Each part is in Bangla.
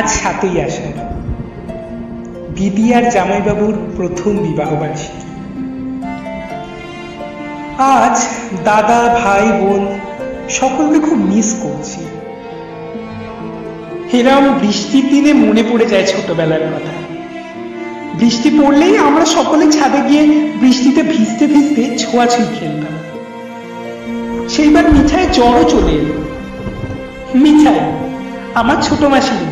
আজ সাতই আষাঢ় দিদি আর জামাইবাবুর প্রথম বিবাহ বার্ষিকী। আজ দাদা, ভাই, বোন সকলকে খুব মিস করছি। এরম বৃষ্টির দিনে মনে পড়ে যায় ছোটবেলার কথা। বৃষ্টি পড়লেই আমরা সকলে ছাদে গিয়ে বৃষ্টিতে ভিজতে ভিজতে ছোঁয়াছুঁই খেলতাম। সেইবার মিঠাই জ্বরও চলে এলো। মিঠাই, আমার ছোট মাসির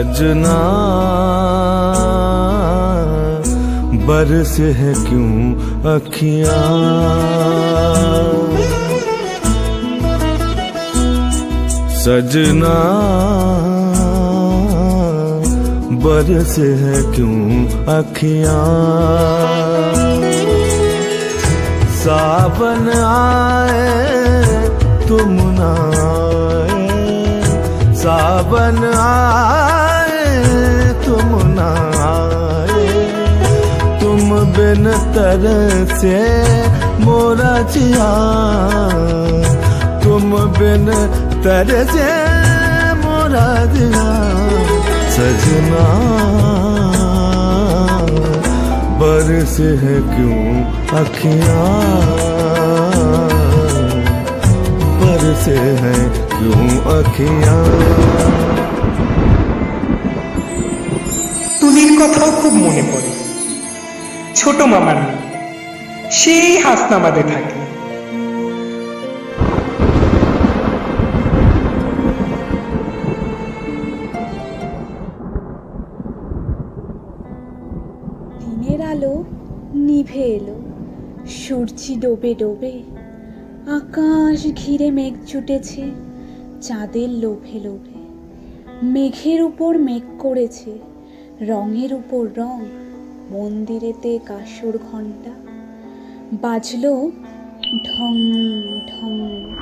सजना। बरस है क्यों अखियाँ? सजना। बरस है क्यों अखियाँ? सावन आए, तुम ना सावन आए तुम बिन तर से मोरा जिया तुम बिन तर से मोरा जिया सजना बरस है क्यों अखियां बरसे हैं क्यों अखियां তুলির কথাও খুব মনে পড়ে ছোট মামার মেয়ে। সেই হাসনাবাদে থাকে। দিনের আলো নিভে এলো। সূর্যি ডোবে ডোবে, আকাশ ঘিরে মেঘ জুটেছে চাঁদের লোভে লোভে। মেঘের উপর মেঘ করেছে, রঙের উপর রং মন্দিরেতে কাসর ঘণ্টা। বাজলো ঢং ঢং।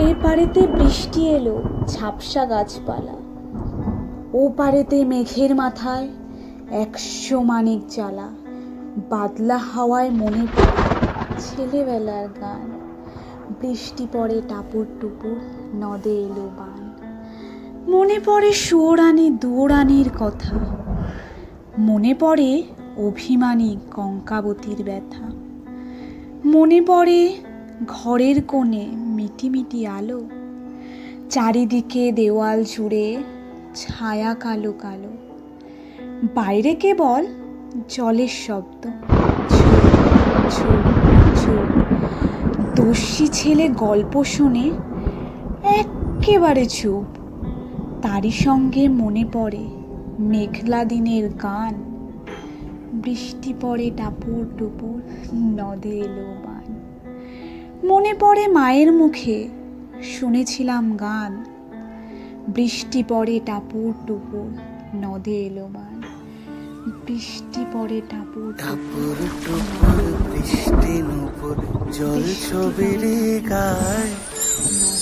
এ পারেতে বৃষ্টি এলো, ঝাপসা গাছপালা। ও পারেতে মেঘের মাথায় একশো মানিক জ্বালা। বাদলা হাওয়ায় মনে পড়ে ছেলেবেলার গান। বৃষ্টি পড়ে টাপুর টুপুর, নদে এলো বান। মনে পড়ে সুয়োরানি দুয়োরানির কথা। মনে পড়ে অভিমানী কঙ্কাবতীর ব্যথা। মনে পড়ে ঘরের কোণে মিটিমিটি আলো, চারিদিকে দেওয়াল জুড়ে ছায়া কালো কালো। বাইরে কেবল জলের শব্দ। দস্যি ছেলে গল্প শুনে একেবারে চুপ। তারই সঙ্গে মনে পড়ে মেঘলা দিনের গান বৃষ্টি পড়ে টাপুর টুপুর নদে এলো বান। মনে পড়ে মায়ের মুখে শুনেছিলাম গান। বৃষ্টি পড়ে টাপুর টুপুর নদে এলো বান। বৃষ্টি পড়ে টাপুর টাপুর টুপুর বৃষ্টি নুপুর জল ছবির গায়।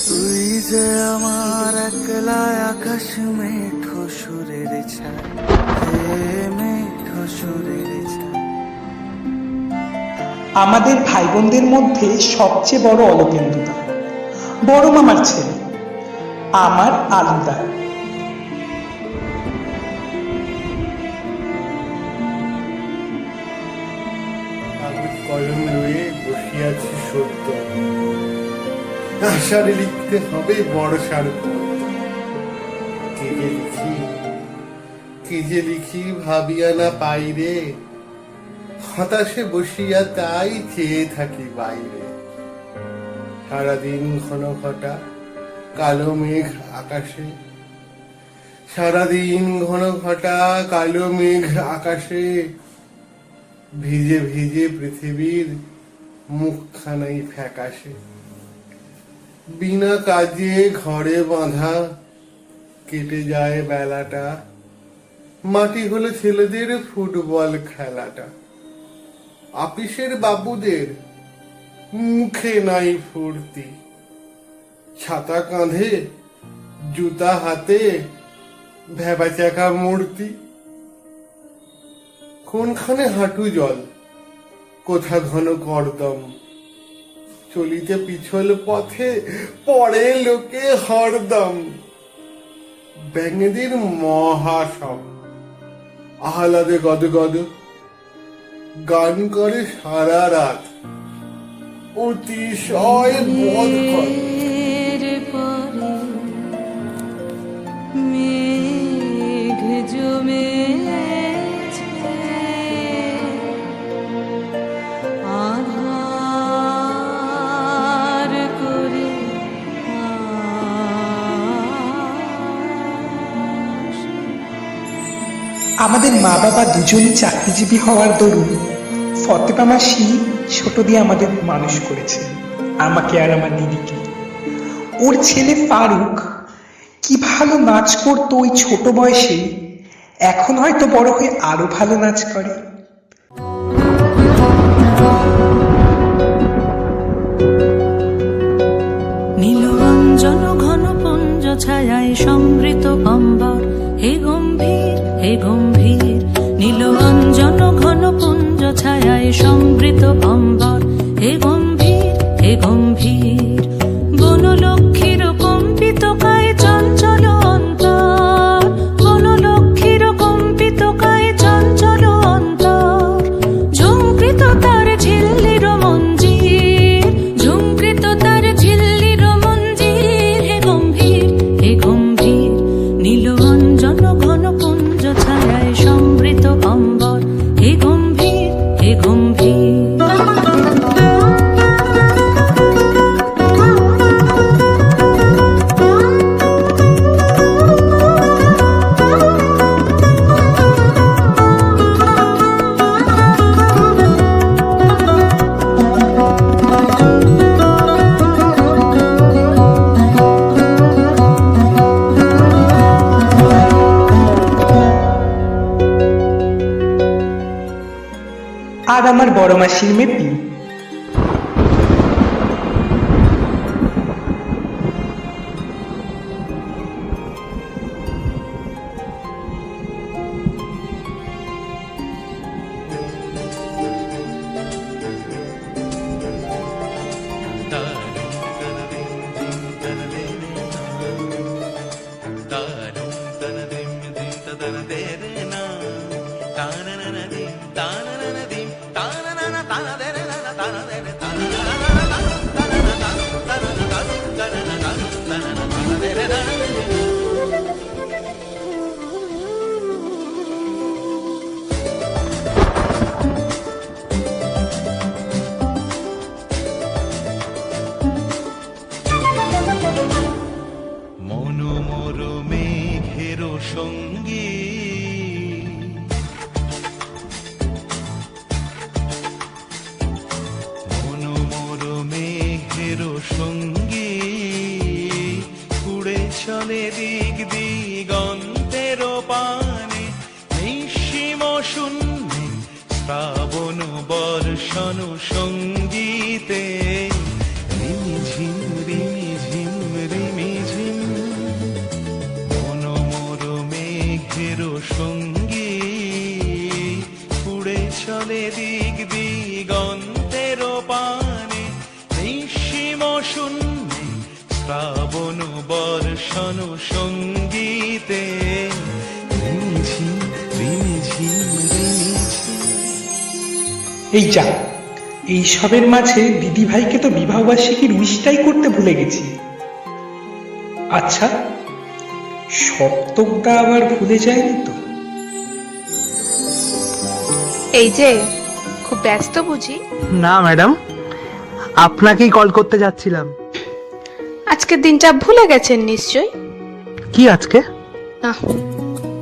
তুই যে আমার একলা আকাশ মেঠো সুরের ছায়। আমাদের ভাই বোনদের মধ্যে সবচেয়ে বড় অলোকেন্দুদা বড় মামার ছেলে, আমার আলুদা। কলম সত্য। আষাঢ়ে লিখতে হবে বর্ষার পর কে যে লিখি ভাবিয়া না পাই রে। হতাশে বসিয়া তাই চেয়ে থাকি বাইরে। সারাদিন ঘন ঘটা কালো মেঘ আকাশে। সারাদিন ঘন ঘটা কালো মেঘ আকাশে। ভিজে ভিজে পৃথিবীর মুখখানাই ফ্যাকাশে। বিনা কাজে ঘরে বাঁধা, কেটে যায় বেলাটা। মাটি হলো ছেলেদের ফুটবল খেলাটা। আপিসের বাবুদের মুখে নাই ফুর্তি। ছাতা কাঁধে, জুতা হাতে ভেবা চাকা মূর্তি। কোনখানে হাঁটু জল, কোথা ঘন করদম। চলিতে পিছল পথে পড়ে লোকে হরদম। ব্যাঙেদের মহাসব আহ্লাদে গদগদ গান করে সারা রাত। অতিশয় মেঘের মেঘ জমেছে আমাদের মা বাবা দুজনই চাকরিজীবী হওয়ার দরুন ফতেমা মাসি ছোট দিয়ে আমাদের মানুষ করেছে, আমাকে আর আমার দিদিকে। ওর ছেলে ফারুক কি ভালো নাচ করতো ওই ছোট বয়সে, এখন হয়তো বড় হয়ে আরও ভালো নাচ করে। নীলরঞ্জন ঘন পুঞ্জ সমৃত অম্বর নীলরঞ্জন ঘন পুঞ্জ ছায়ায় সমৃত অম্বর আর আমার বড় মাসির মেয়ে বর্ষণ সঙ্গীতে। রিমিঝিম মনোমর মেঘের সঙ্গী চলে দিক পানে। বর্ষণ সঙ্গীতে। রিমিঝিম রিমিঝিম এই যা। এই সবের মাঝে দিদি ভাইকে তো বিবাহবার্ষিকীর উইশটাই করতে ভুলে গেছি। আচ্ছা সপ্তকটা আবার ভুলে যায়নি তো? এই যে খুব ব্যস্ত বুঝি। না ম্যাডাম আপনাকেই কল করতে যাচ্ছিলাম। আজকের দিনটা ভুলে গেছেন নিশ্চয় কি আজকে? না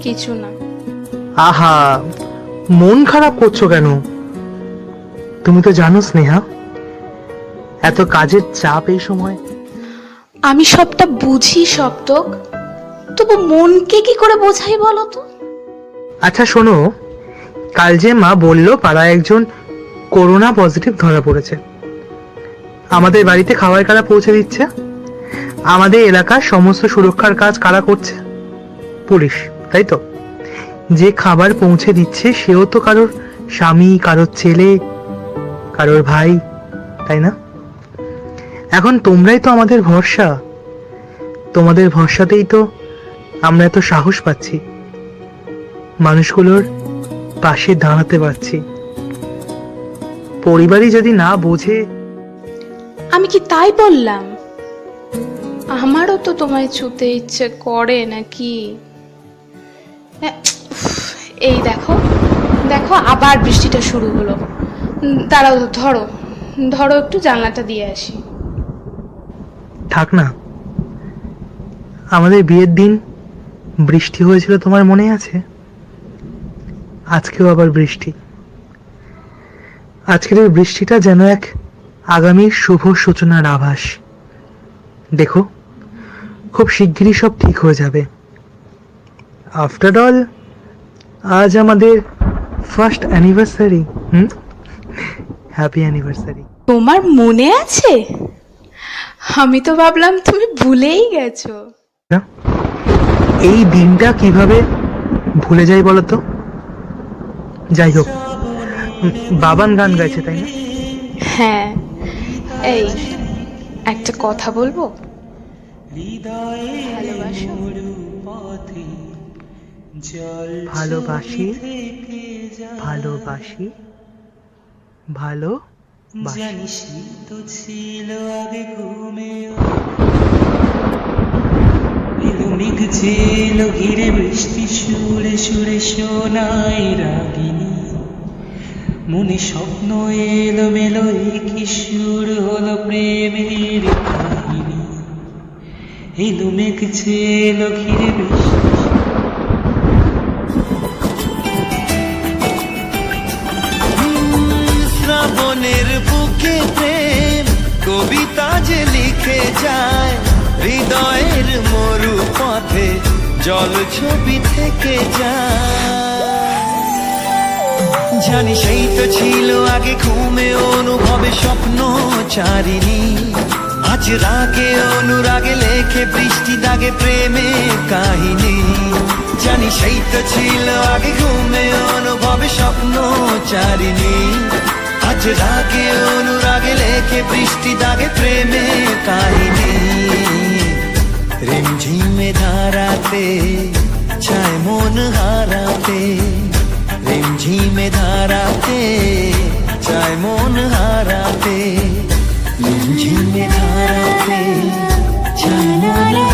কিছু না। আহা মন খারাপ করছ কেন? তুমি তো জানো স্নেহা এত কাজের চাপ এই সময়। আমি সবটা বুঝি সপ্তক। তবু মনকে কি করে বোঝাই বলো তো? আচ্ছা শোনো কাল যে মা বলল পাড়ায় একজন করোনা পজিটিভ ধরা পড়েছে। আমাদের বাড়িতে খাবার কারা পৌঁছে দিচ্ছে? আমাদের এলাকার সমস্ত সুরক্ষার কাজ কারা করছে? পুলিশ তাই তো? যে খাবার পৌঁছে দিচ্ছে সেও তো কারোর স্বামী কারোর ছেলে কারোর ভাই, তাই না? এখন তোমরাই তো আমাদের ভরসা। তোমাদের ভরসাতেই তো আমরা এত সাহস পাচ্ছি। মানুষগুলোর পাশে দাঁড়াতে পারছি। পরিবারই যদি না বোঝে। আমি কি তাই বললাম? আমারও তো তোমায় ছুতে ইচ্ছে করে নাকি? এই দেখো দেখো আবার বৃষ্টিটা শুরু হলো। দাঁড়াও, ধরো। ধরো একটু জানলাটা দিয়ে আসি। থাক না। আমাদের বিয়ের দিন বৃষ্টি হয়েছিল তোমার মনে আছে? আজকেও আবার বৃষ্টি। আজকের এই বৃষ্টিটা যেন এক আগামীর শুভ সূচনার আভাস। দেখো, খুব শিগগিরই সব ঠিক হয়ে যাবে। আফটার অল আজ আমাদের first anniversary hmm? Happy anniversary তোমার মনে আছে? আমি তো ভাবলাম তুমি ভুলেই গেছো। এই দিনটা কীভাবে ভুলে যাই বলতো? যাই হোক বাবান গান গাইছে তাই না? হ্যাঁ। এই একটা কথা বলব? ভালোবাসি ভালোবাসি। ভালো জানিস তো ছিল আগে ঘুমেও। মেঘ ছিল ঘিরে বৃষ্টি সুরে সুরে শোনাই রাগিনী। মনে স্বপ্ন এলো মেলো কি সুর হলো প্রেমের কাহিনী। এলো মেঘ ছিল ঘিরে বৃষ্টি লিখে যায়, হৃদয়ের মরু পথে জল ছবি থেকে যায়। জানি সেই তো ছিল আগে ঘুমে অনুভবে স্বপ্ন চারিনি আজ রাগে অনুরাগে লেখে বৃষ্টি দাগে প্রেমে কাহিনী। জানি সেই তো ছিল আগে ঘুমে অনুভবে স্বপ্ন চারিনি আজ রাগে, অনুরাগে লেখে, বৃষ্টি দাগে, প্রেমে কাহিনী। রিমঝিমে ধারাতে চায় মন হারাতে, রিমঝিমে ধারাতে চায় মন হারাতে, রিমঝিমে ধারাতে চায় মন হারাতে